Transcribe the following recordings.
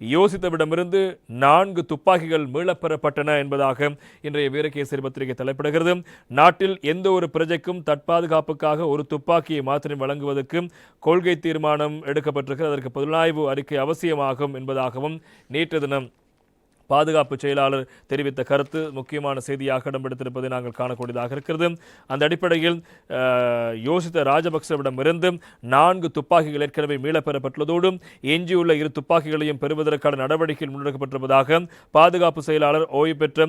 யோசித்தவிடமிருந்து நான்கு துப்பாக்கிகள் மீளப்பெறப்பட்டன என்பதாக இன்றைய வீரகேசரி பத்திரிகை தலைப்பிடுகிறது. நாட்டில் எந்த ஒரு பிரஜைக்கும் தற்பாதுகாப்புக்காக ஒரு துப்பாக்கியை மாத்திரம் வழங்குவதற்கு கொள்கை தீர்மானம் எடுக்கப்பட்டிருக்கிறது. அதற்கு புலனாய்வு அறிக்கை அவசியமாகும் என்பதாகவும் நேற்று தினம் பாதுகாப்பு செயலாளர் தெரிவித்த கருத்து முக்கியமான செய்தியாக இடம்பெடுத்திருப்பதை நாங்கள் காணக்கூடியதாக இருக்கிறது. அந்த அடிப்படையில் யோசித்த ராஜபக்சவிடமிருந்து நான்கு துப்பாக்கிகள் ஏற்கனவே மீளப்பெறப்பட்டுள்ளதோடு எஞ்சியுள்ள இரு துப்பாக்கிகளையும் பெறுவதற்கான நடவடிக்கைகள் முன்னெடுக்கப்பட்டிருப்பதாக பாதுகாப்பு செயலாளர் ஓய்வு பெற்ற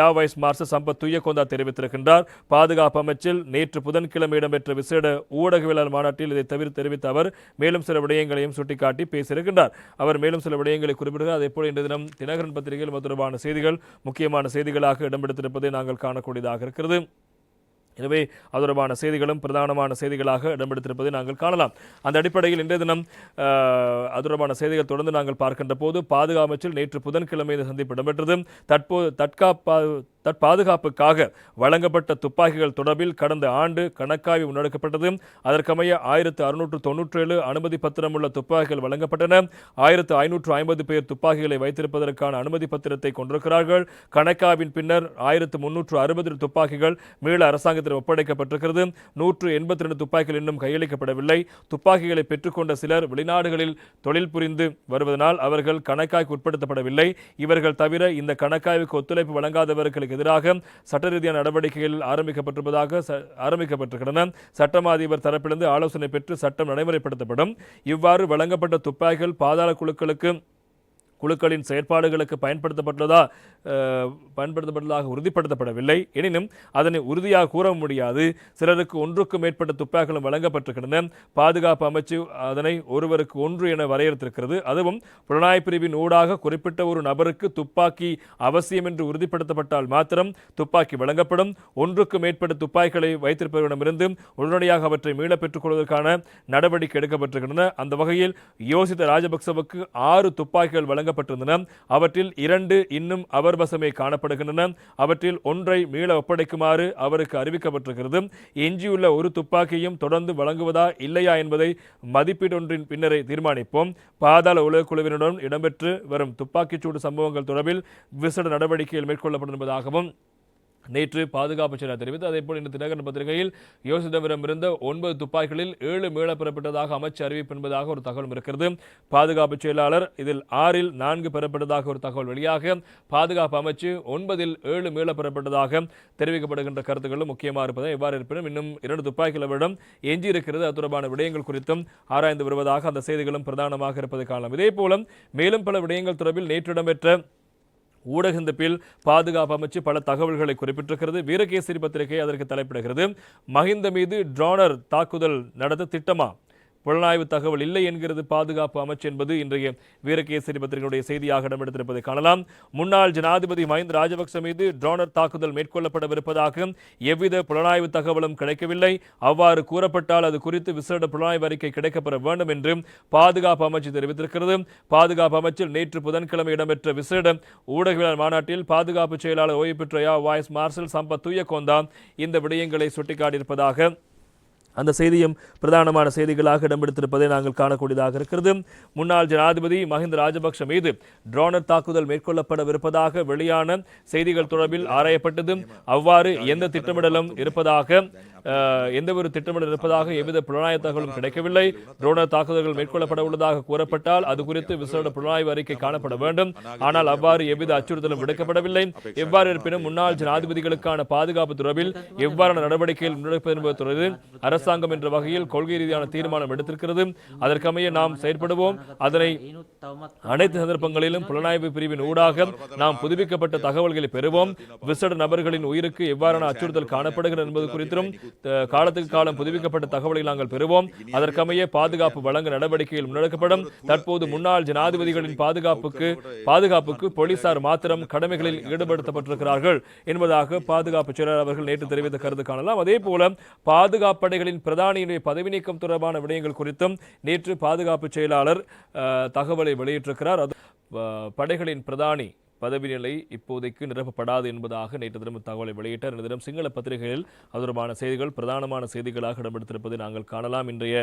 air vice marshal Sampath Thuyacontha தெரிவித்திருக்கின்றார். பாதுகாப்பு அமைச்சில் நேற்று புதன்கிழமை இடம்பெற்ற விசேட ஊடகவியலாளர் மாநாட்டில் இதை தவிர தெரிவித்த அவர் மேலும் சில விடயங்களையும் சுட்டிக்காட்டி பேசியிருக்கின்றார். அவர் மேலும் சில விடயங்களை குறிப்பிடுகிறார். அதே போல இன்று தினம் தினகரன் பத்திரிகையில் தொடர்பான செய்திகள் முக்கியமான செய்திகளாக இடம்பெடுத்திருப்பதை நாங்கள் காணக்கூடியதாக இருக்கிறது. எனவே அது தொடர்பான செய்திகளும் பிரதானமான செய்திகளாக இடம்பெடுத்திருப்பதை நாங்கள் காணலாம். அந்த அடிப்படையில் இன்றைய தினம் அது தொடர்பான செய்திகள் தொடர்ந்து நாங்கள் பார்க்கின்ற போது பாதுகாப்பு நேற்று புதன்கிழமை இந்த சந்திப்பு இடம்பெற்றது. தற்போது தற்காப்பா தற்பாதுகாப்புக்காக வழங்கப்பட்ட துப்பாக்கிகள் தொடர்பில் கடந்த ஆண்டு கணக்காய்வு முன்னெடுக்கப்பட்டது. அதற்கமைய ஆயிரத்து அறுநூற்று தொன்னூற்றேழு அனுமதி பத்திரம் உள்ள துப்பாக்கிகள் வழங்கப்பட்டன. ஆயிரத்து ஐநூற்று ஐம்பது பேர் துப்பாக்கிகளை வைத்திருப்பதற்கான அனுமதி பத்திரத்தை கொண்டிருக்கிறார்கள். கணக்காவின் பின்னர் ஆயிரத்து முன்னூற்று அறுபது துப்பாக்கிகள் மீள அரசாங்கத்தில் ஒப்படைக்கப்பட்டிருக்கிறது. நூற்று எண்பத்தி ரெண்டு துப்பாக்கிகள் இன்னும் கையளிக்கப்படவில்லை. துப்பாக்கிகளை பெற்றுக்கொண்ட சிலர் வெளிநாடுகளில் தொழில் புரிந்து வருவதனால் அவர்கள் கணக்காய்க்கு உட்படுத்தப்படவில்லை. இவர்கள் தவிர இந்த கணக்காய்வுக்கு ஒத்துழைப்பு வழங்காதவர்களுக்கு எதிராக சட்ட ரீதியான நடவடிக்கைகள் ஆரம்பிக்கப்பட்டிருப்பதாக ஆரம்பிக்கப்பட்டிருக்கின்றன. சட்டமாதிபர் தரப்பிலிருந்து ஆலோசனை பெற்று சட்டம் நடைமுறைப்படுத்தப்படும். இவ்வாறு வழங்கப்பட்ட துப்பாக்கிகள் பாதாள குழுக்களுக்கு குழுக்களின் செயற்பாடுகளுக்கு பயன்படுத்தப்பட்டதா பயன்படுத்தப்பட்டதாக உறுதிப்படுத்தப்படவில்லை. எனினும் அதனை உறுதியாக கூற முடியாது. சிலருக்கு ஒன்றுக்கும் மேற்பட்ட துப்பாக்கிகளும் வழங்கப்பட்டிருக்கின்றன. பாதுகாப்பு அமைச்சு அதனை ஒருவருக்கு ஒன்று என வரையறுத்திருக்கிறது. அதுவும் புலனாய்வு பிரிவின் ஊடாக குறிப்பிட்ட ஒரு நபருக்கு துப்பாக்கி அவசியம் என்று உறுதிப்படுத்தப்பட்டால் மாத்திரம் துப்பாக்கி வழங்கப்படும். ஒன்றுக்கு மேற்பட்ட துப்பாக்கிகளை வைத்திருப்பவரிடமிருந்து உடனடியாக அவற்றை மீள பெற்றுக் கொள்வதற்கான நடவடிக்கை எடுக்கப்பட்டிருக்கின்றன. அந்த வகையில் யோசித்த ராஜபக்சவுக்கு ஆறு துப்பாக்கிகள் வழங்கப்பட்டிருந்தன அவற்றில் இரண்டு இன்னும் அவர் வசமே காணப்படுகின்றன. அவற்றில் ஒன்றை மீள ஒப்படைக்குமாறு அவருக்கு அறிவிக்கப்பட்டிருக்கிறது. எஞ்சியுள்ள ஒரு துப்பாக்கியும் தொடர்ந்து வழங்குவதா இல்லையா என்பதை மதிப்பீடொன்றின் பின்னரே தீர்மானிப்போம். பாதாள உலகக் குழுவினருடன் இடம்பெற்று வரும் துப்பாக்கிச்சூடு சம்பவங்கள் தொடர்பில் விசேட நடவடிக்கைகள் மேற்கொள்ளப்படும் என்பதாகவும் நேற்று பாதுகாப்பு செயலர் தெரிவித்து அதேபோல் இன்று தினகரன் பத்திரிகையில் யோசித்தவரிடம் இருந்த ஒன்பது துப்பாக்கிகளில் ஏழு மீள பெறப்பட்டதாக அமைச்சு அறிவிப்பு என்பதாக ஒரு தகவலும் இருக்கிறது. பாதுகாப்பு செயலாளர் இதில் ஆறில் நான்கு பெறப்பட்டதாக ஒரு தகவல் வெளியாக பாதுகாப்பு அமைச்சு ஒன்பதில் ஏழு மீள பெறப்பட்டதாக தெரிவிக்கப்படுகின்ற கருத்துக்களும் முக்கியமாக இருப்பதை எவ்வாறு இருப்பினும் இன்னும் இரண்டு துப்பாக்கிகளிடம் எஞ்சி இருக்கிறது அது தொடர்பான விடயங்கள் குறித்தும் ஆராய்ந்து வருவதாக அந்த செய்திகளும் பிரதானமாக இருப்பது காணலாம் இதே போல மேலும் பல விடயங்கள் தொடர்பில் நேற்று இடம்பெற்ற ஊடகந்தப்பில் பாதுகாப்பு அமைச்சு பல தகவல்களை குறிப்பிட்டிருக்கிறது. வீரகேசரி பத்திரிகை அதற்கு தலைப்பிடுகிறது. மஹிந்த மீது ட்ரோனர் தாக்குதல் நடத்த திட்டமா? புலனாய்வு தகவல் இல்லை என்கிறது பாதுகாப்பு அமைச்சு என்பது இன்றைய வீரகேசரி பத்திரிகையுடைய செய்தியாக இடம்பெடுத்திருப்பதை காணலாம். முன்னாள் ஜனாதிபதி மஹிந்த ராஜபக்ச மீது ட்ரோனர் தாக்குதல் மேற்கொள்ளப்படவிருப்பதாக எவ்வித புலனாய்வு தகவலும் கிடைக்கவில்லை. அவ்வாறு கூறப்பட்டால் அது குறித்து விசேட புலனாய்வு அறிக்கை கிடைக்கப்பெற வேண்டும் என்று பாதுகாப்பு அமைச்சு தெரிவித்திருக்கிறது. பாதுகாப்பு அமைச்சில் நேற்று புதன்கிழமை இடம்பெற்ற விசேட ஊடகவியலாளர் மாநாட்டில் பாதுகாப்பு செயலாளர் ஓய்வு பெற்ற யா வாய்ஸ் மார்ஷல் சம்பத் தூயகோந்தா இந்த விடயங்களை சுட்டிக்காட்டியிருப்பதாக அந்த செய்தியும் பிரதானமான செய்திகளாக இடம்பெடுத்திருப்பதை நாங்கள் காணக்கூடியதாக இருக்கிறது. முன்னாள் ஜனாதிபதி மஹிந்த ராஜபக்ஷ மீது ட்ரோனர் தாக்குதல் மேற்கொள்ளப்படவிருப்பதாக வெளியான செய்திகள் தொடர்பில் ஆராயப்பட்டது. அவ்வாறு எந்த திட்டமிடலும் இருப்பதாக எந்த ஒரு திட்டமிடல் இருப்பதாக எவ்வித புலனாய்வு தகவலும் கிடைக்கவில்லை. ட்ரோனர் தாக்குதல்கள் மேற்கொள்ளப்பட உள்ளதாக கூறப்பட்டால் அது குறித்து விசேட புலனாய்வு அறிக்கை காணப்பட வேண்டும். ஆனால் அவ்வாறு எவ்வித அச்சுறுத்தலும் விடுக்கப்படவில்லை. எவ்வாறு இருப்பினும் முன்னாள் ஜனாதிபதிகளுக்கான பாதுகாப்பு தொடர்பில் எவ்வாறான நடவடிக்கைகள் முன்னெடுப்பது என்பது தொடர்பில் அரசு அரசாங்கம் என்ற வகையில் கொள்கை ரீதியான தீர்மானம் எடுத்திருக்கிறது. அதற்கமைய நாம் செயற்படுவோம். அதனை அனைத்து சந்தர்ப்பங்களிலும் புலனாய்வு பிரிவின் ஊடாக நாம் புதுப்பிக்கப்பட்ட தகவல்களை பெறுவோம். விசேட நபர்களின் உயிருக்கு எவ்வாறான அச்சுறுத்தல் காணப்படுகிறது என்பது குறித்தும் காலத்துக்கு காலம் புதுப்பிக்கப்பட்ட தகவல்களை நாங்கள் பெறுவோம். அதற்கமைய பாதுகாப்பு வழங்க நடவடிக்கைகள் முன்னெடுக்கப்படும். தற்போது முன்னாள் ஜனாதிபதிகளின் பாதுகாப்புக்கு பாதுகாப்புக்கு போலீசார் மாத்திரம் கடமைகளில் ஈடுபடுத்தப்பட்டிருக்கிறார்கள் என்பதாக பாதுகாப்பு செயலர் அவர்கள் நேற்று தெரிவித்த கருத்து காணலாம். அதே போல பாதுகாப்படைகளின் பிரதானியுடைய பதவி நீக்கம் தொடர்பான விடயங்கள் குறித்தும் நேற்று பாதுகாப்பு செயலாளர் தகவலை வெளியிட்டிருக்கிறார். அது படைகளின் பிரதானி பதவி நிலை இப்போதைக்கு நிரப்பப்படாது என்பதாக நேற்று தினம் தகவலை வெளியிட்டார். இன்று தினம் சிங்கள பத்திரிகைகளில் அது தொடர்பான செய்திகள் பிரதானமான செய்திகளாக இடம்பெடுத்திருப்பதை நாங்கள் காணலாம். இன்றைய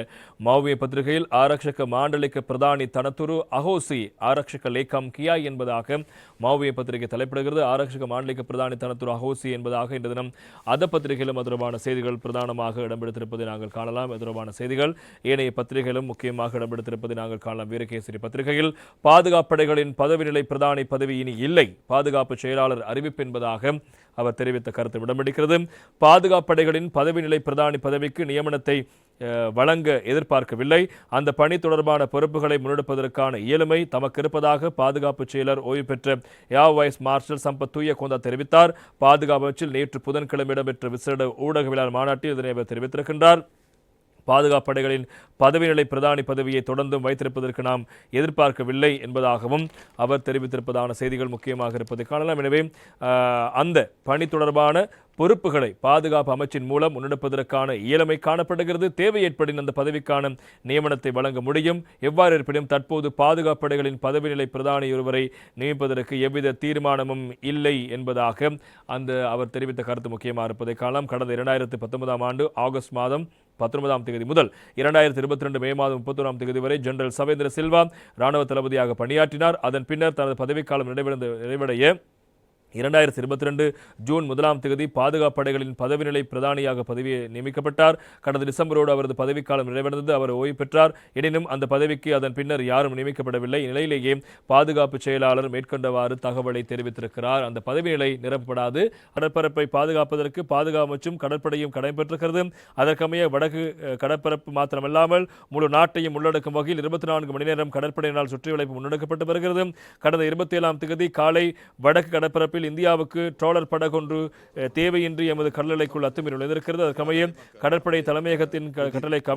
மாவிய பத்திரிகையில் ஆரக்ஷக மாண்டலிக பிரதானி தனத்துரு அகோசி ஆரக்ஷக லேக்கம் கியா என்பதாக மாவிய பத்திரிகை தலைப்பிடுகிறது. ஆரக்ஷக மாண்டலிக்க பிரதானி தனத்துரு அகோசி என்பதாக இன்று தினம் அத பத்திரிகையிலும் அது தொடர்பான செய்திகள் பிரதானமாக இடம்பெடுத்திருப்பதை நாங்கள் காணலாம். அது தொடர்பான செய்திகள் ஏனைய பத்திரிகைகளும் முக்கியமாக இடம்பெடுத்திருப்பதை நாங்கள் காணலாம். வீரகேசரி பத்திரிகையில் பாதுகாப்படைகளின் பதவி நிலை பிரதானி பதவி இனி இல்லை. பாதுகாப்பு செயலாளர் அறிவிப்பு என்பதாக அவர் தெரிவித்த கருத்து இடம்பிடிக்கிறது பாதுகாப்படைகளின் பதவி நிலை பிரதானி பதவிக்கு நியமனத்தை வழங்க எதிர்பார்க்கவில்லை. அந்த பணி தொடர்பான பொறுப்புகளை முன்னெடுப்பதற்கான இயலுமை தமக்கு இருப்பதாக பாதுகாப்பு செயலர் ஓய்வு பெற்ற ஏர் வைஸ் மார்ஷல் சம்பத் தூய கோந்தா தெரிவித்தார். பாதுகாப்பு அமைச்சில் நேற்று புதன்கிழமை இடம்பெற்ற விசேட ஊடகவியலாளர் மாநாட்டில் இதனை அவர் தெரிவித்திருக்கின்றார். பாதுகாப்பு படைகளின் பதவிநிலை பிரதானி பதவியை தொடர்ந்தும் வைத்திருப்பதற்கு நாம் எதிர்பார்க்கவில்லை என்பதாகவும் அவர் தெரிவித்திருப்பதான செய்திகள் முக்கியமாக இருப்பதை காணலாம். எனவே அந்த பணி தொடர்பான பொறுப்புகளை பாதுகாப்பு அமைச்சின் மூலம் முன்னெடுப்பதற்கான இயலமை காணப்படுகிறது. தேவை ஏற்படின் அந்த பதவிக்கான நியமனத்தை வழங்க முடியும். எவ்வாறு இருப்பினும் தற்போது பாதுகாப்பு படைகளின் பதவி நிலை பிரதானி ஒருவரை நியமிப்பதற்கு எவ்வித தீர்மானமும் இல்லை என்பதாக அந்த அவர் தெரிவித்த கருத்து முக்கியமாக இருப்பதை காணலாம். கடந்த இரண்டாயிரத்து பத்தொன்பதாம் ஆண்டு ஆகஸ்ட் மாதம் பத்தொன்பதாம் தேதி முதல் இரண்டாயிரத்தி இருபத்தி ரெண்டு மே மாதம் முப்பத்தொன்றாம் தேதி வரை ஜெனரல் சவேந்திர சில்வா ராணுவ தளபதியாக பணியாற்றினார். அதன் பின்னர் தனது பதவிக்காலம் நிறைவடைந்த நிறைவடைய இரண்டாயிரத்தி இருபத்தி ரெண்டு ஜூன் முதலாம் தேதி பாதுகாப்பு படைகளின் பதவி நிலை பிரதானியாக பதவி நியமிக்கப்பட்டார். கடந்த டிசம்பரோடு அவரது பதவிக்காலம் நிறைவடைந்தது. அவர் ஓய்வு பெற்றார். எனினும் அந்த பதவிக்கு அதன் பின்னர் யாரும் நியமிக்கப்படவில்லை. இந்நிலையிலேயே பாதுகாப்பு செயலாளர் மேற்கொண்டவாறு தகவலை தெரிவித்திருக்கிறார். அந்த பதவி நிலை நிரப்பப்படாது. கடற்பரப்பை பாதுகாப்பதற்கு பாதுகாப்பு அமைச்சும் கடற்படையும் கடைபெற்றிருக்கிறது. அதற்கமைய வடக்கு கடற்பரப்பு மாத்திரமல்லாமல் முழு நாட்டையும் உள்ளடக்கும் வகையில் இருபத்தி நான்கு மணி நேரம் கடற்படையினால் சுற்றி வளைப்பு முன்னெடுக்கப்பட்டு வருகிறது. கடந்த இருபத்தி ஏழாம் தேதி காலை வடக்கு கடற்பரப்பில் இந்தியாவுக்கு ட்ராலர் படகொன்று தேவையின்றி எமது கடலைக்குள் அத்துமீறி நுழைந்திருக்கிறது அதற்கமைய கடற்படை தலைமையகத்தின் க- கட்டளைக்கு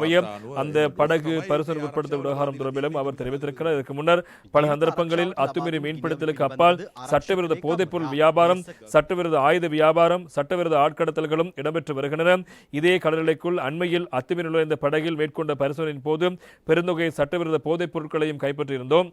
அந்த படகு பரிசோதனைக்கு உட்படுத்த விவகாரம் தொடர்பிலும் அவர் தெரிவித்திருக்கிறார். இதற்கு முன்னர் பல சந்தர்ப்பங்களில் அத்துமீறி மீன்பிடித்தலுக்கு அப்பால் சட்டவிரோத போதைப்பொருள் வியாபாரம் சட்டவிரோத ஆயுத வியாபாரம் சட்டவிரோத ஆட்கடத்தல்களும் இடம்பெற்று வருகின்றன. இதே கடற்கரைக்குள் அண்மையில் அத்துமீறி நுழைந்த படகில் மேற்கொண்ட பரிசோதனையின் போது பெருந்தொகை சட்டவிரோத போதைப் பொருட்களையும் கைப்பற்றியிருந்தோம்.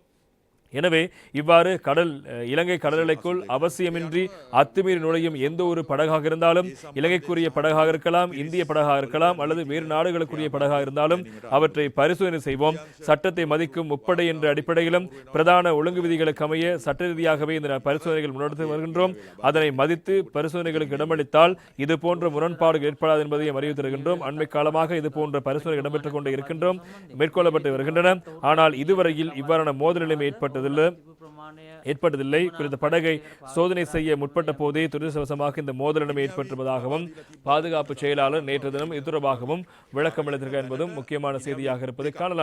எனவே இவ்வாறு கடல் இலங்கை கடற்கரைக்குள் அவசியமின்றி அத்துமீறி நுழையும் எந்த ஒரு படகாக இருந்தாலும் இலங்கைக்குரிய படகாக இருக்கலாம் இந்திய படகாக இருக்கலாம் அல்லது வேறு நாடுகளுக்குரிய படகாக இருந்தாலும் அவற்றை பரிசோதனை செய்வோம். சட்டத்தை மதிக்கும் முப்படை என்ற அடிப்படையிலும் பிரதான ஒழுங்கு விதிகளுக்கு அமைய சட்ட ரீதியாகவே இந்த பரிசோதனைகள் முன்னெடுத்து வருகின்றோம். அதனை மதித்து பரிசோதனைகளுக்கு இடமளித்தால் இது போன்ற முரண்பாடுகள் ஏற்படாது என்பதையும் அறிவித்திருக்கின்றோம் அண்மை காலமாக இது போன்ற பரிசோதனை இடம்பெற்றுக் கொண்டு இருக்கின்றோம். மேற்கொள்ளப்பட்டு வருகின்றன. ஆனால் இதுவரையில் இவ்வாறான மோதல் நிலைமை ஏற்பட்டதில்லை ஏற்பட்டதில்லை. குறித்த படகை சோதனை செய்ய முற்பட்ட போதே துரிதவசமாக இந்த மோதலிடம் ஏற்பட்டிருப்பதாகவும் பாதுகாப்பு செயலாளர் நேற்று தினம் இது தொடர்பாகவும் விளக்கம் என்பதும் முக்கியமான செய்தியாக இருப்பதை காணலாம்.